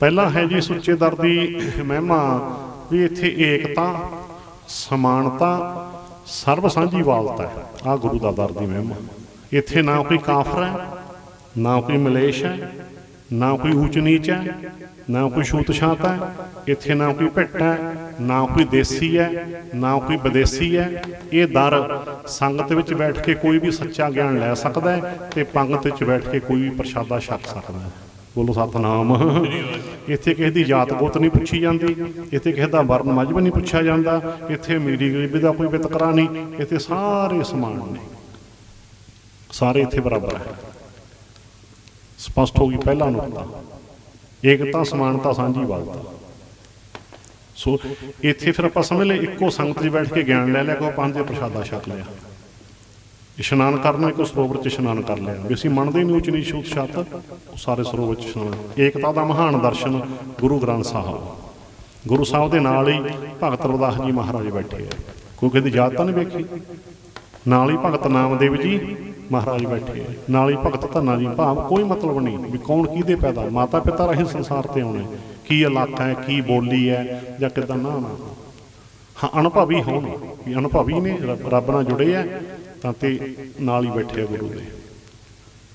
ਪਹਿਲਾ ਹੈ ਜੀ ਸੁੱਚੇ ਦਰ ਦੀ ਮਹਿਮਾ ਵੀ ਇੱਥੇ ਏਕਤਾ, ਸਮਾਨਤਾ ਸਰਬ ਸਾਂਝੀ ਵਾਲਤਾ ਹੈ ਆ ਗੁਰੂ ਦਾ ਦਰ ਦੀ ਮਹਿਮਾ। ਇੱਥੇ ਨਾ ਕੋਈ ਕਾਫਰ ਹੈ, ਨਾ ਕੋਈ ਮਲੇਸ਼ ਹੈ, ਨਾ ਕੋਈ ਊਚ ਨੀਚ ਹੈ, ਨਾ ਕੋਈ ਛੂਤ ਛਾਤ ਹੈ, ਇੱਥੇ ਨਾ ਕੋਈ ਭਿੱਟ ਹੈ, ਨਾ ਕੋਈ ਦੇਸੀ ਹੈ, ਨਾ ਕੋਈ ਵਿਦੇਸੀ ਹੈ। ਇਹ ਦਰ ਸੰਗਤ ਵਿੱਚ ਬੈਠ ਕੇ ਕੋਈ ਵੀ ਸੱਚਾ ਗਿਆਨ ਲੈ ਸਕਦਾ ਹੈ ਤੇ ਪੰਗਤ ਵਿੱਚ ਬੈਠ ਕੇ ਕੋਈ ਵੀ ਪ੍ਰਸ਼ਾਦਾ ਛਕ ਸਕਦਾ ਹੈ। ਬੋਲੋ ਸਤਨਾਮ। ਇੱਥੇ ਕਿਸੇ ਦੀ ਜਾਤ ਗੋਤ ਨਹੀਂ ਪੁੱਛੀ ਜਾਂਦੀ, ਇੱਥੇ ਕਿਸੇ ਦਾ ਵਰਨ ਮਜਬ ਨਹੀਂ ਪੁੱਛਿਆ ਜਾਂਦਾ, ਇੱਥੇ ਅਮੀਰੀ ਗਰੀਬੀ ਦਾ ਕੋਈ ਵਿਤਕਰਾ ਨਹੀਂ, ਇੱਥੇ ਸਾਰੇ ਸਮਾਨ ਨੇ। ਸਾਰੇ ਇੱਥੇ ਬਰਾਬਰ ਹੈ। ਸਪਸ਼ਟ ਹੋ ਗਈ ਪਹਿਲਾ ਨੁਕਤਾ। ਏਕਤਾ ਸਮਾਨਤਾ ਸਾਂਝੀ ਵਾਲਤਾ ਸੋ ਇੱਥੇ ਫਿਰ ਆਪਾਂ ਸਮਝ ਲਏ, ਇੱਕੋ ਸੰਗਤ 'ਚ ਬੈਠ ਕੇ ਗਿਆਨ ਲੈ ਲਿਆ ਕੋ ਪੰਜ ਦੇ ਪ੍ਰਸ਼ਾਦਾ ਛਕ ਲਿਆ। ਇਸ਼ਨਾਨ ਕਰਨਾ ਇੱਕੋ ਸਰੋਵਰ 'ਚ ਇਸ਼ਨਾਨ ਕਰ ਲਿਆ। ਵੀ ਅਸੀਂ ਮੰਨਦੇ ਨਹੀਂ ਉੱਚ ਨੀਚ ਛੂਤ ਛੱਤ, ਉਹ ਸਾਰੇ ਸਰੋਵਰ 'ਚ ਇਸ਼ਨਾਨ ਏਕਤਾ ਦਾ ਮਹਾਨ ਦਰਸ਼ਨ ਗੁਰੂ ਗ੍ਰੰਥ ਸਾਹਿਬ। ਗੁਰੂ ਸਾਹਿਬ ਦੇ ਨਾਲ ਹੀ ਭਗਤ ਰਵਦਾਸ ਜੀ ਮਹਾਰਾਜ ਬੈਠੇ ਆ। ਕੋਈ ਕਹਿੰਦੀ ਜਾਤ ਤਾਂ ਨਹੀਂ ਵੇਖੀ। ਨਾਲ ਹੀ ਭਗਤ ਨਾਮਦੇਵ ਜੀ ਮਹਾਰਾਜ ਬੈਠੇ ਆ। ਨਾਲ ਹੀ ਭਗਤ ਧੰਨਾ ਜੀ। ਭਾਵ ਕੋਈ ਮਤਲਬ ਨਹੀਂ ਵੀ ਕੌਣ ਕਿਹਦੇ ਪੈਦਾ। ਮਾਤਾ ਪਿਤਾ ਰਾਹੀਂ ਸੰਸਾਰ ਤੇ ਆਉਣੇ। ਕੀ ਇਲਾਕਾ ਹੈ, ਕੀ ਬੋਲੀ ਹੈ, ਜਾਂ ਕਿਦਾਂ ਨਾ ਨਾ। ਹਾਂ ਅਨੁਭਵੀ ਹੋਣ। ਵੀ ਅਨੁਭਵੀ ਨੇ, ਰੱਬ- ਰੱਬ ਨਾਲ ਜੁੜੇ ਆ। ਤਾਂ ਤੇ ਨਾਲ ਹੀ ਬੈਠੇ ਆ ਗੁਰੂ ਦੇ।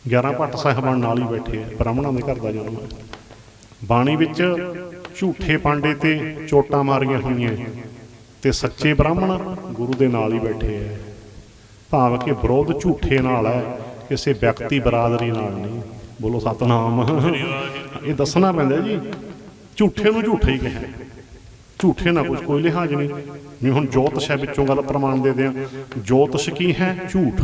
11 ਭੱਟ ਸਾਹਿਬਾਨ ਨਾਲ ਹੀ ਬੈਠੇ ਆ, ਬ੍ਰਾਹਮਣਾਂ ਦੇ ਘਰ ਦਾ ਜਨਮ ਹੈ ਬਾਣੀ ਵਿੱਚ ਝੂਠੇ ਪਾਂਡੇ ਤੇ ਚੋਟਾਂ ਮਾਰੀਆਂ ਹੋਈਆਂ ਤੇ ਸੱਚੇ ਬ੍ਰਾਹਮਣ ਗੁਰੂ ਦੇ ਨਾਲ ਹੀ ਬੈਠੇ ਆ। ਭਾਵ ਕਿ ਵਿਰੋਧ ਝੂਠੇ ਨਾਲ ਹੈ, ਕਿਸੇ ਵਿਅਕਤੀ ਬਰਾਦਰੀ ਨਾਲ ਨਹੀਂ। ਬੋਲੋ ਸਤਨਾਮ। ਇਹ ਦੱਸਣਾ ਪੈਂਦਾ ਜੀ, ਝੂਠੇ ਨੂੰ ਝੂਠਾ ਹੀ ਕਿਹਾ ਝੂਠੇ ਨਾ ਕੁਝ ਕੋਈ ਲਿਹਾਜ਼ ਨਹੀਂ। ਵੀ ਹੁਣ ਜੋਤਿਸ਼ ਹੈ ਵਿੱਚੋਂ ਗੱਲ ਪ੍ਰਮਾਣ ਦੇ ਦਿਆਂ। ਜੋਤਿਸ਼ ਕੀ ਹੈ ਝੂਠ।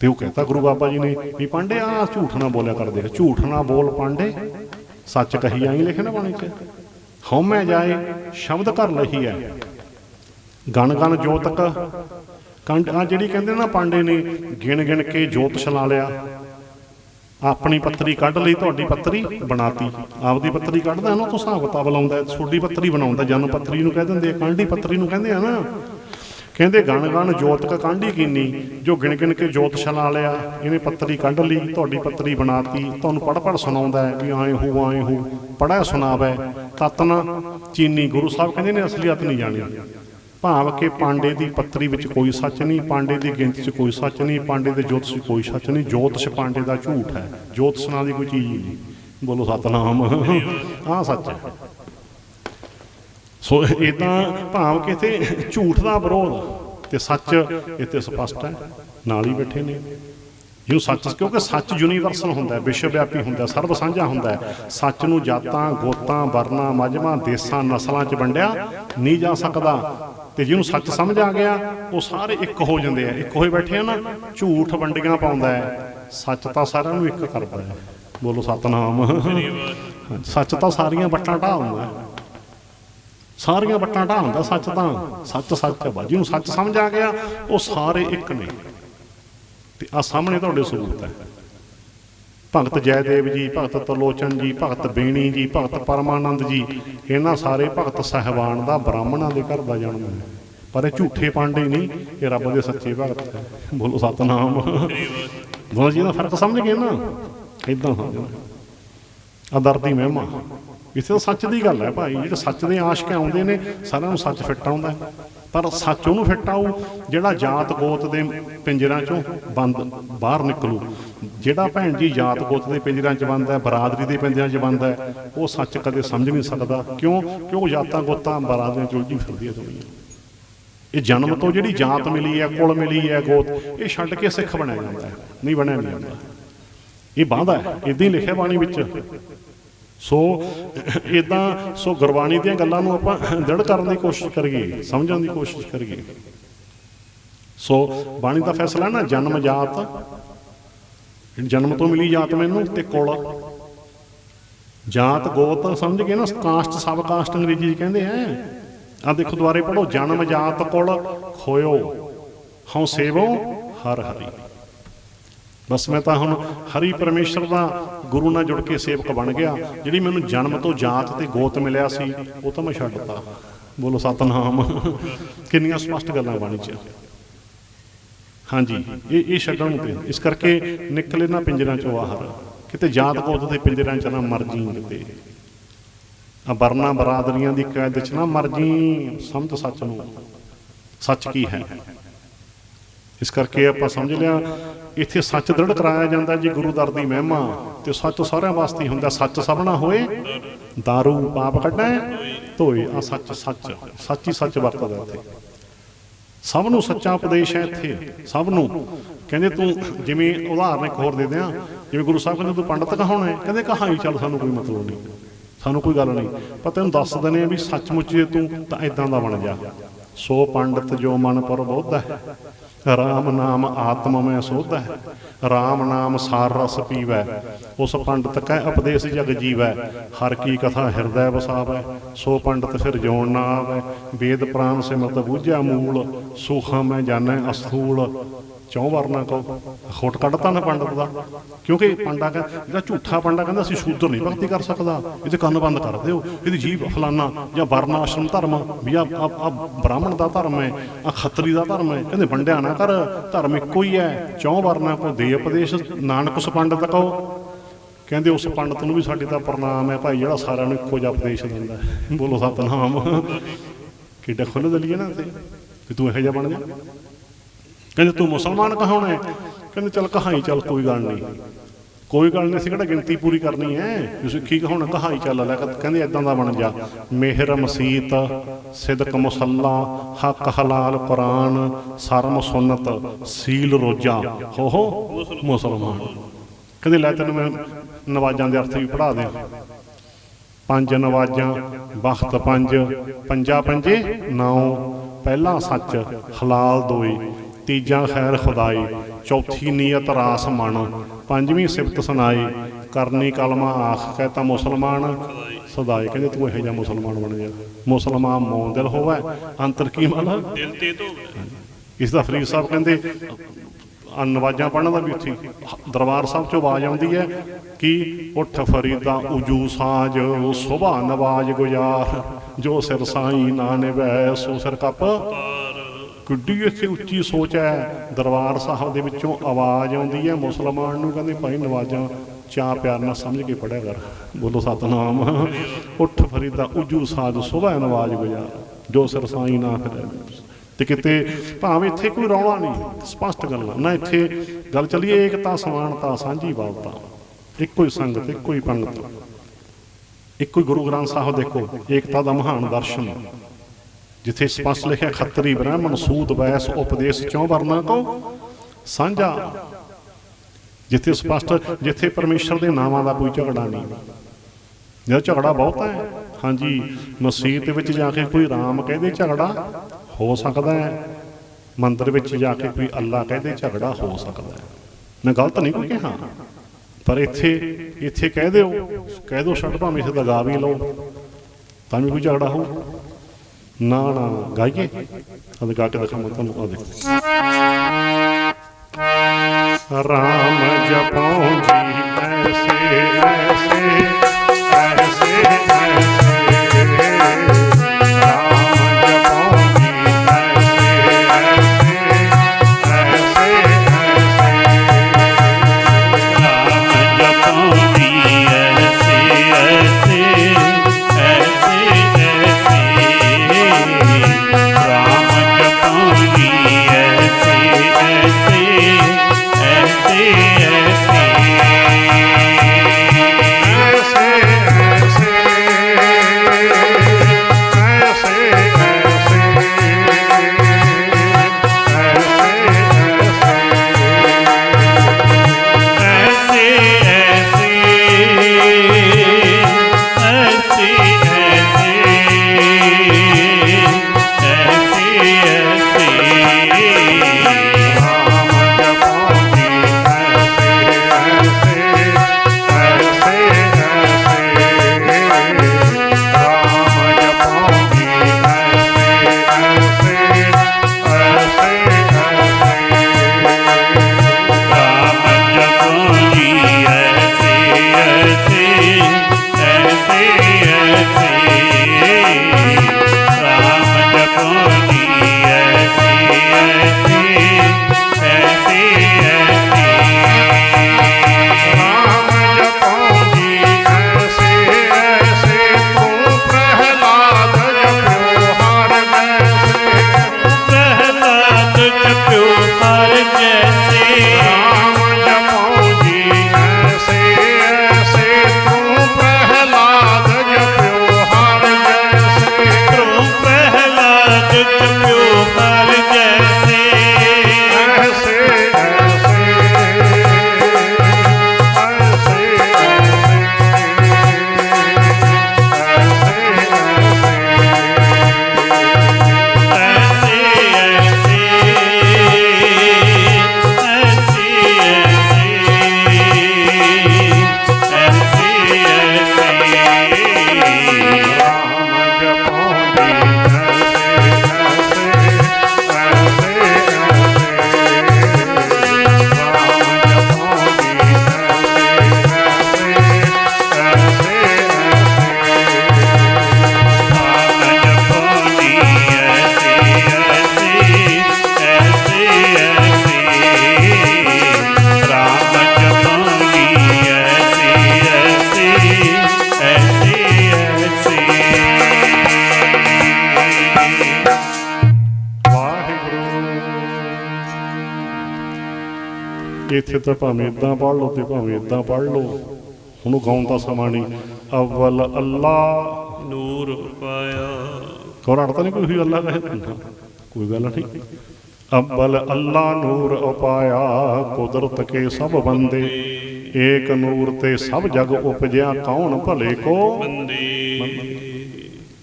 ਤੇ ਉਹ ਕਹਤਾ ਗੁਰੂ ਬਾਬਾ ਜੀ ਨੇ ਵੀ ਪਾਂਡੇ ਆ ਝੂਠ ਨਾ ਬੋਲਿਆ ਕਰਦੇ ਝੂਠ ਨਾ ਬੋਲ ਪਾਂਡੇ। ਸੱਚ ਕਹੀ ਆਈ ਲਿਖਿਆ ਨਾ ਬਾਣੀ 'ਚ ਹਉਮੈ ਜਾਏ, ਸ਼ਬਦ ਘਰ ਲਹੀ ਹੈ ਗਣ ਗਣ ਜੋਤਕ। ਕੰਡ ਆ ਜਿਹੜੀ ਕਹਿੰਦੇ ਨਾ ਪਾਂਡੇ ਨੇ, ਗਿਣ ਗਿਣ ਕੇ ਜੋਤਿਸ਼ ਲਾ ਲਿਆ। ਆਪਣੀ ਪੱਤਰੀ ਕੱਢ ਲਈ, ਤੁਹਾਡੀ ਪੱਤਰੀ ਬਣਾਤੀ। ਆਪਦੀ ਪੱਤਰੀ ਕੱਢਦਾ ਨਾ ਤੋਂ ਹਿਸਾਬ ਕਿਤਾਬ ਲਾਉਂਦਾ ਛੋਡੀ ਪੱਤਰੀ ਬਣਾਉਂਦਾ ਜਨਮ ਪੱਤਰੀ ਨੂੰ ਕਹਿ ਦਿੰਦੇ ਆ, ਕਾਂਢੀ ਪੱਤਰੀ ਨੂੰ ਕਹਿੰਦੇ ਆ ਨਾ। ਕਹਿੰਦੇ ਗਣ ਗਣ ਜੋਤਕ ਕਾਂਢੀ ਕੀਨੀ, ਜੋ ਗਿਣ ਗਿਣ ਕੇ ਜੋਤ ਛਲਾ ਲਿਆ ਇਹਨੇ ਪੱਤਰੀ ਕੱਢ ਲਈ, ਤੁਹਾਡੀ ਪੱਤਰੀ ਬਣਾਤੀ। ਤੁਹਾਨੂੰ ਪੜ ਪੜ ਸੁਣਾਉਂਦਾ ਹੈ ਵੀ ਆਏ ਹੋ ਆਏ ਹੋ। ਪੜਿਆ ਸੁਣਾਵੇ। ਤਤਨ ਚੀਨੀ ਗੁਰੂ ਸਾਹਿਬ ਕਹਿੰਦੇ ਨੇ, ਅਸਲੀਅਤ ਨਹੀਂ ਜਾਣੀ ਭਾਵ ਕਿ ਪਾਂਡੇ ਦੀ ਪੱਤਰੀ ਵਿੱਚ ਕੋਈ ਸੱਚ ਨਹੀਂ, ਪਾਂਡੇ ਦੀ ਗਿਣਤੀ 'ਚ ਕੋਈ ਸੱਚ ਨਹੀਂ, ਪਾਂਡੇ ਦੇ ਜੋਤਿਸ਼ 'ਚ ਕੋਈ ਸੱਚ ਨਹੀਂ, ਜੋਤਿਸ਼ ਪਾਂਡੇ ਦਾ ਝੂਠ ਹੈ। ਜੋਤਿਸ਼ ਨਾਂ ਦੀ ਕੋਈ ਚੀਜ਼ ਨਹੀਂ। ਬੋਲੋ ਸਤਨਾਮ। ਆਹ ਸੱਚ ਹੈ। ਸੋ ਇਦਾਂ ਭਾਵ ਕਿ ਇੱਥੇ ਝੂਠ ਦਾ ਵਿਰੋਧ ਤੇ ਸੱਚ ਇੱਥੇ ਸਪਸ਼ਟ ਹੈ। ਨਾਲ ਹੀ ਬੈਠੇ ਨੇ। ਜਿਹਨੂੰ ਸੱਚ ਕਿਉਂਕਿ ਸੱਚ ਯੂਨੀਵਰਸਲ ਹੁੰਦਾ ਹੈ ਵਿਸ਼ਵ ਵਿਆਪੀ ਹੁੰਦਾ ਹੈ ਸਰਬ ਸਾਂਝਾ ਹੁੰਦਾ ਹੈ। ਸੱਚ ਨੂੰ ਜਾਤਾਂ, ਗੋਤਾਂ, ਵਰਨਾ ਮਜ਼ਮਾਂ ਦੇਸਾਂ, ਨਸਲਾਂ 'ਚ ਵੰਡਿਆ ਨਹੀਂ ਜਾ ਸਕਦਾ। ਤੇ ਜਿਹਨੂੰ ਸੱਚ ਸਮਝ ਆ ਗਿਆ, ਉਹ ਸਾਰੇ ਇੱਕ ਹੋ ਜਾਂਦੇ ਆ। ਇੱਕ ਹੋਏ ਬੈਠੇ ਆ ਨਾ, ਝੂਠ ਵੰਡੀਆਂ ਪਾਉਂਦਾ ਹੈ। ਸੱਚ ਤਾਂ ਸਾਰਿਆਂ ਨੂੰ ਇੱਕ ਕਰਦਾ ਹੈ। ਬੋਲੋ ਸਤਨਾਮ। ਸੱਚ ਤਾਂ ਸਾਰੀਆਂ ਵੱਟਾਂ ਢਾਹ ਦਿੰਦਾ ਸਾਰੀਆਂ ਵੱਟਾਂ ਢਾਹ ਦਿੰਦਾ ਸੱਚ ਤਾਂ। ਸੱਚ ਸੱਚ ਹੈ। ਬਾਜੀ ਨੂੰ ਸੱਚ ਸਮਝ ਆ ਗਿਆ, ਉਹ ਸਾਰੇ ਇੱਕ ਨੇ। ਤੇ ਆ ਸਾਹਮਣੇ ਤੁਹਾਡੇ ਸਬੂਤ ਹੈ। ਭਗਤ ਜੈਦੇਵ ਜੀ, ਭਗਤ ਤਲੋਚਨ ਜੀ, ਭਗਤ ਬੇਣੀ ਜੀ, ਭਗਤ ਪਰਮਾਨੰਦ ਜੀ, ਇਹਨਾਂ ਸਾਰੇ ਭਗਤ ਸਹਿਬਾਨ ਦਾ ਬ੍ਰਾਹਮਣਾਂ ਦੇ ਘਰ ਦਾ ਜਨਮ ਹੈ। ਪਰ ਇਹ ਝੂਠੇ ਪਾਂਡੇ ਨਹੀਂ, ਇਹ ਰੱਬ ਦੇ ਸੱਚੇ ਭਗਤ ਬੋਲੋ ਸਤਨਾਮ। ਦੋਨਾਂ ਜੀ ਦਾ ਫ਼ਰਕ ਸਮਝ ਗਏ ਨਾ? ਇਦਾਂ ਸਮਝਣਾ ਆ ਦੀ ਮਹਿਮਾ। ਇਸੇ ਤਾਂ ਸੱਚ ਦੀ ਗੱਲ ਹੈ ਭਾਈ, ਜਿਹੜੇ ਸੱਚ ਦੇ ਆਸ਼ਕ ਆਉਂਦੇ ਨੇ, ਸਾਰਿਆਂ ਨੂੰ ਸੱਚ ਫਿੱਟ ਆਉਂਦਾ ਪਰ ਸੱਚ ਉਹਨੂੰ ਫਿੱਟ ਆਊ, ਜਿਹੜਾ ਜਾਤ ਗੋਤ ਦੇ ਪਿੰਜਰਾਂ ਚੋਂ ਬੰਦ, ਬਾਹਰ ਨਿਕਲੂ। ਜਿਹੜਾ ਭੈਣ ਜੀ ਜਾਤ ਗੋਤ ਦੇ ਪਿੰਜਰਾਂ 'ਚ ਬੰਦ ਹੈ, ਬਰਾਦਰੀ ਦੇ ਪਿੰਜਰਾਂ 'ਚ ਬੰਦ ਹੈ, ਉਹ ਸੱਚ ਕਦੇ ਸਮਝ ਨਹੀਂ ਸਕਦਾ। ਕਿਉਂ? ਕਿਉਂ ਜਾਤਾਂ ਗੋਤਾਂ ਬਰਾਦਰੀਆਂ 'ਚ ਉਲਝੀ ਫਿਰਦੀ ਹੈ ਦੁਨੀਆ? ਇਹ ਜਨਮ ਤੋਂ ਜਿਹੜੀ ਜਾਤ ਮਿਲੀ ਹੈ, ਕੁਲ ਮਿਲੀ ਹੈ, ਗੋਤ, ਇਹ ਛੱਡ ਕੇ ਸਿੱਖ ਬਣਿਆ ਜਾਂਦਾ ਹੈ, ਨਹੀਂ ਬਣਿਆ ਨਹੀਂ ਜਾਂਦਾ। ਇਹ ਬਾਂਦਾ ਹੈ ਇਦਾਂ ਹੀ ਲਿਖਿਆ ਬਾਣੀ ਵਿੱਚ। ਸੋ ਇਦਾਂ ਸੋ ਗੁਰਬਾਣੀ ਦੀਆਂ ਗੱਲਾਂ ਨੂੰ ਆਪਾਂ ਦ੍ਰਿੜ ਕਰਨ ਦੀ ਕੋਸ਼ਿਸ਼ ਕਰੀਏ, ਸਮਝਣ ਦੀ ਕੋਸ਼ਿਸ਼ ਕਰੀਏ। ਸੋ, ਬਾਣੀ ਦਾ ਫੈਸਲਾ ਨਾ ਜਨਮ ਜਾਤ ਜਨਮ ਤੋਂ ਮਿਲੀ ਜਾਤ ਮੈਨੂੰ ਤੇ ਕੁਲ। ਜਾਤ ਗੋਤ ਸਮਝ ਗਏ ਨਾ ਕਾਸਟ ਸਬ ਕਾਸਟ ਅੰਗਰੇਜ਼ੀ 'ਚ ਕਹਿੰਦੇ ਆ। ਆ ਦੇਖੋ ਦੁਆਰੇ ਪੜੋ ਜਨਮ, ਜਾਤ, ਕੋਲ, ਖੋਇਓ। ਹਉ ਸੇਵੋ, ਹਰ ਹਰੀ। ਬਸ ਮੈਂ ਤਾਂ ਹੁਣ ਹਰੀ ਪਰਮੇਸ਼ਰ ਦਾ ਗੁਰੂ ਨਾਲ ਜੁੜ ਕੇ ਸੇਵਕ ਬਣ ਗਿਆ। ਜਿਹੜੀ ਮੈਨੂੰ ਜਨਮ ਤੋਂ ਜਾਤ ਤੇ ਗੋਤ ਮਿਲਿਆ ਸੀ, ਉਹ ਤਾਂ ਮੈਂ ਛੱਡਤਾ। ਬੋਲੋ ਸਤਨਾਮ। ਕਿੰਨੀਆਂ ਸਪਸ਼ਟ ਗੱਲਾਂ ਬਣ ਚ। ਹਾਂਜੀ, ਇਹ ਇਹ ਛੱਡਣ ਨੂੰ ਪਿਆ ਇਸ ਕਰਕੇ ਨਿਕਲੇ ਨਾ ਪਿੰਜਰਾਂ ਚੋਂ ਬਾਹਰ। ਕਿਤੇ ਜਾਤ ਕੋਤ ਦੇ ਪਿੰਜਰਾਂ ਚ ਨਾ ਮਰ ਜੀ ਕਿਤੇ। ਆ ਵਰਨਾ ਬਰਾਦਰੀਆਂ ਦੀ ਕੈਦ ਚ ਨਾ ਮਰ ਜੀ ਸਮਝ ਸੱਚ ਨੂੰ। ਸੱਚ ਕੀ ਹੈ? ਇਸ ਕਰਕੇ ਆਪਾਂ ਸਮਝ ਲਿਆ, ਇੱਥੇ ਸੱਚ ਦ੍ਰਿੜ ਕਰਾਇਆ ਜਾਂਦਾ ਜੀ ਗੁਰੂ ਦਰ ਦੀ ਮਹਿਮਾ, ਤੇ ਸੱਚ ਸਾਰਿਆਂ ਵਾਸਤੇ ਹੁੰਦਾ। ਸੱਚ ਸਭਨਾ ਹੋਏ, ਦਾਰੂ ਪਾਪ ਕੱਢਣਾ ਧੋਏ। ਆ ਸੱਚ ਸੱਚ ਸੱਚ ਹੀ ਸੱਚ ਵਰਤਦਾ ਇੱਥੇ। ਸਭ ਨੂੰ ਸੱਚਾ ਉਪਦੇਸ਼ ਹੈ ਇੱਥੇ। ਸਭ ਨੂੰ। ਕਹਿੰਦੇ ਤੂੰ ਜਿਵੇਂ ਉਦਾਹਰਨ ਇੱਕ ਹੋਰ ਦੇ ਦਿਆਂ, ਜਿਵੇਂ ਗੁਰੂ ਸਾਹਿਬ ਕਹਿੰਦੇ ਤੂੰ ਪੰਡਤ ਕਹਾਉਣਾ ਹੈ? ਕਹਿੰਦੇ ਕਹਾਈ ਚੱਲ, ਸਾਨੂੰ ਕੋਈ ਮਤਲਬ ਨਹੀਂ। ਸਾਨੂੰ ਕੋਈ ਗੱਲ ਨਹੀਂ। ਪਰ ਤੈਨੂੰ ਦੱਸ ਦਨੇ ਆ ਵੀ ਸੱਚਮੁੱਚ ਜੇ ਤੂੰ ਤਾਂ ਇਦਾਂ ਦਾ ਬਣ ਜਾ। ਸੋ ਪੰਡਤ ਜੋ ਮਨ ਪਰ ਬੋਧ ਹੈ ਰਾਮ ਨਾਮ ਆਤਮ ਮੈਂ ਸੋਧੈ, ਰਾਮ ਨਾਮ ਸਾਰ ਰਸ ਪੀਵੈ, ਉਸ ਪੰਡਤ ਕੈ ਉਪਦੇਸ਼ ਜਗ ਜੀਵੈ, ਹਰ ਕੀ ਕਥਾ ਹਿਰਦੈ ਵਸਾਵੈ, ਸੋ ਪੰਡਤ ਫਿਰ ਜੋਣ ਨਾ ਆਵੈ, ਵੇਦ ਪ੍ਰਾਨ ਸਿਮਰਤ ਬੂਝਿਆ ਮੂਲ, ਸੁਖਾ ਮੈਂ ਜਾਣੈ ਅਸਥੂਲ। ਚੌਂ ਵਰਨਾ ਕਹੋ? ਖੋਟ ਕੱਢਤਾ ਨਾ ਪੰਡਤ ਦਾ। ਕਿਉਂਕਿ ਪੰਡਾ ਕਹ ਜਿਹੜਾ ਝੂਠਾ ਪੰਡਾ ਕਹਿੰਦਾ ਅਸੀਂ ਸ਼ੂਦਰ ਨਹੀਂ ਭਗਤੀ ਕਰ ਸਕਦਾ। ਇਹਦੇ ਕੰਨ ਬੰਦ ਕਰ ਦਿਓ। ਇਹਦੀ ਜੀਵ ਫਲਾਨਾ ਜਾਂ ਵਰਨਾ ਆਸ਼ਰਮ ਧਰਮ ਵੀ ਆ ਆ ਬ੍ਰਾਹਮਣ ਦਾ ਧਰਮ ਹੈ, ਆ ਖੱਤਰੀ ਦਾ ਧਰਮ ਹੈ। ਕਹਿੰਦੇ ਵੰਡਿਆ ਨਾ ਕਰ, ਧਰਮ ਇੱਕੋ ਹੀ ਹੈ। ਚੌਂ ਵਰਨਾ ਕੋ ਦੇ ਉਪਦੇਸ਼ ਨਾਨਕ ਉਸ ਪੰਡਤ ਕਹੋ। ਕਹਿੰਦੇ ਉਸ ਪੰਡਤ ਨੂੰ ਵੀ ਸਾਡੇ ਦਾ ਪ੍ਰਣਾਮ ਹੈ ਭਾਈ, ਜਿਹੜਾ ਸਾਰਿਆਂ ਨੂੰ ਇੱਕੋ ਜਿਹਾ ਉਪਦੇਸ਼ ਦਿੰਦਾ ਬੋਲੋ ਸਤਨਾਮ। ਕਿੱਡਾ ਖੁੱਲ੍ਹ ਦਲੀਏ ਨਾ ਤੇ ਤੂੰ ਇਹੋ ਜਿਹਾ ਬਣ ਜਾ। ਕਹਿੰਦੇ, ਤੂੰ ਮੁਸਲਮਾਨ ਕਹਾਉਣਾ ਹੈ? ਕਹਿੰਦੇ, ਚੱਲ ਕਹਾਈ ਚੱਲ, ਕੋਈ ਗੱਲ ਨਹੀਂ। ਕੋਈ ਗੱਲ ਨਹੀਂ, ਅਸੀਂ ਕਿਹੜਾ ਗਿਣਤੀ ਪੂਰੀ ਕਰਨੀ ਹੈ? ਤੁਸੀਂ ਕੀ ਕਹਾਉਣਾ ਕਹਾਈ ਚੱਲ, ਲੈ ਕਹਿੰਦੇ ਇਦਾਂ ਦਾ ਬਣ ਜਾ। ਮਿਹਰ, ਮਸੀਤ, ਸਿਦਕ, ਮੁਸੱਲਾ, ਹੱਕ, ਹਲਾਲ, ਕੁਰਾਨ, ਸਰਮ ਸੁਨਤ ਸੀਲ, ਰੋਜਾ। ਹੋ ਹੋ, ਮੁਸਲਮਾਨ। ਕਹਿੰਦੇ, ਲੈ ਤੈਨੂੰ ਮੈਂ ਨਵਾਜ਼ਾਂ ਦੇ ਅਰਥ ਵੀ ਪੜ੍ਹਾ ਦਿਆਂ। ਪੰਜ ਨਵਾਜ਼ਾਂ ਵਖਤ ਪੰਜ, ਪੰਜਾ ਪੰਜੇ, ਨੌ, ਪਹਿਲਾ ਸੱਚ, ਹਲਾਲ ਦੋਏ। ਤੀਜਾ ਖੈਰ ਖੁਦਾਈ ਚੌਥੀ ਨੀਅਤ ਰਾਸ ਮਨ ਪੰਜਵੀਂ ਸਿਫਤ ਸੁਨਾਈ ਕਰਨੀ ਕਲਮਾ ਆਖ ਕਹਿ ਤਾਂ ਮੁਸਲਮਾਨ। ਸਦਾਈ ਕਹਿੰਦੇ ਤੂੰ ਇਹੋ ਜਿਹਾ ਮੁਸਲਮਾਨ ਬਣ ਜਾ। ਮੁਸਲਮਾਨ ਮੌਨ ਦਿਲ ਹੋਵੇ ਅੰਤਰ ਕੀ ਮਨ? ਦਿਲ ਤੇ ਧੋਵੇ ਇਸ ਦਾ ਫਰੀਦ ਸਾਹਿਬ ਕਹਿੰਦੇ ਨਵਾਜ਼ਾਂ ਪੜਨ ਦਾ ਵੀ ਉੱਥੇ ਦਰਬਾਰ ਸਾਹਿਬ ਚੋਂ ਆਵਾਜ਼ ਆਉਂਦੀ ਹੈ ਕਿ ਉੱਠ ਫਰੀਦਾ ਉਜੂ ਸਾਜ ਸੁਭਾ ਨਵਾਜ ਗੁਜ਼ਾਰ ਜੋ ਸਿਰ ਸਾਈ ਨਾ ਨਿਵੈ ਸੋ ਸਿਰ ਕੱਪ। ਕਿੱਡੀ ਇੱਥੇ ਉੱਚੀ ਸੋਚ ਹੈ। ਦਰਬਾਰ ਸਾਹਿਬ ਦੇ ਵਿੱਚੋਂ ਆਵਾਜ਼ ਆਉਂਦੀ ਹੈ। ਮੁਸਲਮਾਨ ਨੂੰ ਕਹਿੰਦੇ, ਭਾਈ ਨਵਾਜ਼ਾਂ ਚਾਹ ਪਿਆਰ ਨਾਲ ਸਮਝ ਕੇ ਪੜਿਆ ਕਰ। ਬੋਲੋ, ਸਤਨਾਮ। ਉੱਠ ਫਰੀਦਾ, ਉਜੂ ਸਾਜ ਸੁਭਾ ਨਵਾਜ ਗੁਜ਼ਾਰ ਜੋ ਸਿਰਸਾਈ ਨਾ ਫਿਰੈ। ਤੇ ਕਿਤੇ ਭਾਵੇਂ ਇੱਥੇ ਕੋਈ ਰੌਲਾ ਨਹੀਂ, ਸਪਸ਼ਟ ਗੱਲ। ਨਾ ਇੱਥੇ ਗੱਲ ਚੱਲੀਏ ਏਕਤਾ, ਸਮਾਨਤਾ, ਸਾਂਝੀ ਬਾਲਤਾ। ਇੱਕੋ ਹੀ ਸੰਗਤ, ਇੱਕੋ ਹੀ ਪੰਗਤ। ਇੱਕੋ ਹੀ ਗੁਰੂ ਗ੍ਰੰਥ ਸਾਹਿਬ ਦੇਖੋ, ਏਕਤਾ ਦਾ ਮਹਾਨ ਦਰਸ਼ਨ। ਜਿੱਥੇ ਸਪਸ਼ਟ ਲਿਖਿਆ ਖੱਤਰੀ ਬ੍ਰਾਹਮਣ ਸੂਤ ਵੈਸ ਉਪਦੇਸ਼ ਚੋਂ ਵਰਨਾ ਕੋ, ਸਾਂਝਾ। ਜਿੱਥੇ ਸਪਸ਼ਟ, ਜਿੱਥੇ ਪਰਮੇਸ਼ਰ ਦੇ ਨਾਮਾਂ ਦਾ ਕੋਈ ਝਗੜਾ ਨਹੀਂ। ਜੇ ਝਗੜਾ ਬਹੁਤਾ ਹੈ। ਹਾਂਜੀ ਮਸਜਿਦ ਦੇ ਵਿੱਚ ਜਾ ਕੇ ਕੋਈ ਰਾਮ ਕਹਦੇ ਝਗੜਾ, ਹੋ ਸਕਦਾ ਹੈ। ਮੰਦਰ ਵਿੱਚ ਜਾ ਕੇ ਕੋਈ ਅੱਲਾ ਕਹਦੇ ਝਗੜਾ, ਹੋ ਸਕਦਾ ਹੈ। ਮੈਂ ਗਲਤ ਨਹੀਂ ਕੋਈ ਕਿਹਾ। ਪਰ ਇੱਥੇ ਇੱਥੇ ਕਹਿ ਦਿਓ ਕਹਿ ਦਿਓ ਛੱਡ ਭਾਵੇਂ ਇਸੇ ਦਾ ਗਾ ਵੀ ਲਓ, ਤਾਂ ਵੀ ਕੋਈ ਝਗੜਾ ਹੋਊ। ਨਾ ਨਾ ਨਾ, ਗਾਈਏ। ਅਦ ਗਾ ਕੇ ਦਿਖਾਵਾਂ ਤੁਹਾਨੂੰ ਆ ਦੇਖੋ। ਰਾਮ ਜਪੋ ਜੀ ਐਸੇ ਐਸੇ ਇੱਥੇ ਤਾਂ ਭਾਵੇਂ ਇਦਾਂ ਪੜ੍ਹ ਲਓ ਤੇ ਭਾਵੇਂ ਇਦਾਂ ਪੜ੍ਹ ਲਓ। ਹੁਣ ਉਹ ਗਾਉਣ ਦਾ ਸਮਾਂ ਨਹੀਂ। ਅਵਲ ਅੱਲਾ। ਨੂਰ ਪਾਇਆ। ਘਬਰਾਹਟ ਤਾਂ ਨਹੀਂ ਕੋਈ ਅੱਲਾ ਕਹੇ? ਕੋਈ ਗੱਲ ਨਹੀਂ। ਅਵਲ ਅੱਲਾ ਨੂਰ ਉਪਾਇਆ ਕੁਦਰਤ ਕੇ ਸਭ ਬੰਦੇ। ਏਕ ਨੂਰ ਤੇ ਸਭ ਜਗ ਉਪਜਿਆ। ਕੌਣ ਭਲੇ ਕੋ? ਬੰਦੇ।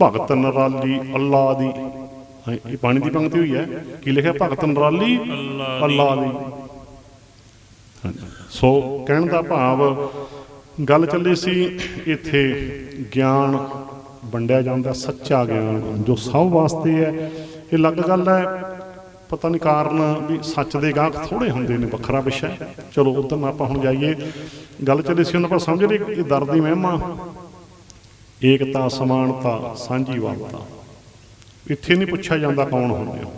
ਭਗਤ ਨਰਾਲੀ ਅੱਲਾ ਦੀ। ਇਹ ਪਾਣੀ ਦੀ ਪੰਕਤੀ ਹੋਈ ਹੈ। ਕੀ ਲਿਖਿਆ? ਭਗਤ ਨਰਾਲੀ ਅੱਲਾ ਦੀ। ਸੋ ਕਹਿਣ ਦਾ ਭਾਵ ਗੱਲ ਚੱਲੀ ਸੀ ਇੱਥੇ ਗਿਆਨ ਵੰਡਿਆ ਜਾਂਦਾ, ਸੱਚਾ ਗਿਆਨ, ਜੋ ਸਭ ਵਾਸਤੇ ਹੈ। ਇਹ ਅਲੱਗ ਗੱਲ ਹੈ, ਪਤਾ ਨਹੀਂ ਕਾਰਨ ਵੀ ਸੱਚ ਦੇ ਗਾਹਕ ਥੋੜੇ ਹੁੰਦੇ ਨੇ, ਵੱਖਰਾ ਵਿਸ਼ਾ ਚਲੋ, ਉਧਰ ਨਾ ਆਪਾਂ ਹੁਣ ਜਾਈਏ। ਗੱਲ ਚੱਲੀ ਸੀ, ਉਹਨਾਂ ਪਰ ਸਮਝ ਲਈ, ਇਹ ਦਰ ਦੀ ਮਹਿਮਾ। ਏਕਤਾ, ਸਮਾਨਤਾ, ਸਾਂਝੀ ਸਾਂਝੀਵਾਲਤਾ ਇੱਥੇ ਨਹੀਂ ਪੁੱਛਿਆ ਜਾਂਦਾ ਕੌਣ ਹੁੰਦੇ। ਹੋ